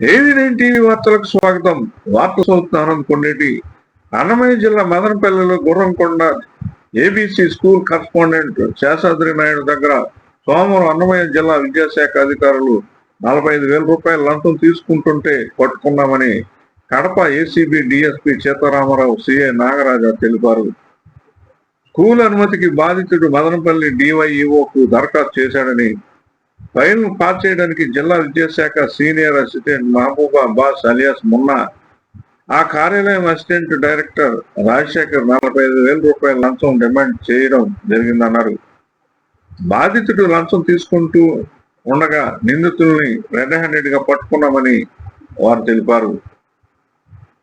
ఏవి nine TV వార్తలకు స్వాగతం? వార్త చదువుతున్నాను కొన్నిటి అన్నమయ్య జిల్లా మదనపల్లెలో Gurramkonda ABC school correspondent Seshadri Naidu దగ్గర సోమవారం అన్నమయ్య జిల్లా విద్యాశాఖ అధికారులు నలభై ఐదు వేల రూపాయల లంచం తీసుకుంటుంటే పట్టుకున్నామని Kadapa ACB DSP Sitaramarao CI Nagaraja తెలిపారు. స్కూల్ అనుమతికి బాధితుడు మదనపల్లి డివైఈఓకు దరఖాస్తు చేశాడని ఫైల్ను పాస్ చేయడానికి జిల్లా విద్యాశాఖ senior assistant Mahbooba Abbas alias Munna ఆ కార్యాలయం అసిస్టెంట్ డైరెక్టర్ రాజశేఖర్ నలభై ఐదు వేల రూపాయల లంచం డిమాండ్ చేయడం జరిగిందన్నారు. బాధితుడు లంచం తీసుకుంటూ ఉండగా నిందితుల్ని రెడ్ హ్యాండెడ్గా పట్టుకున్నామని వారు తెలిపారు.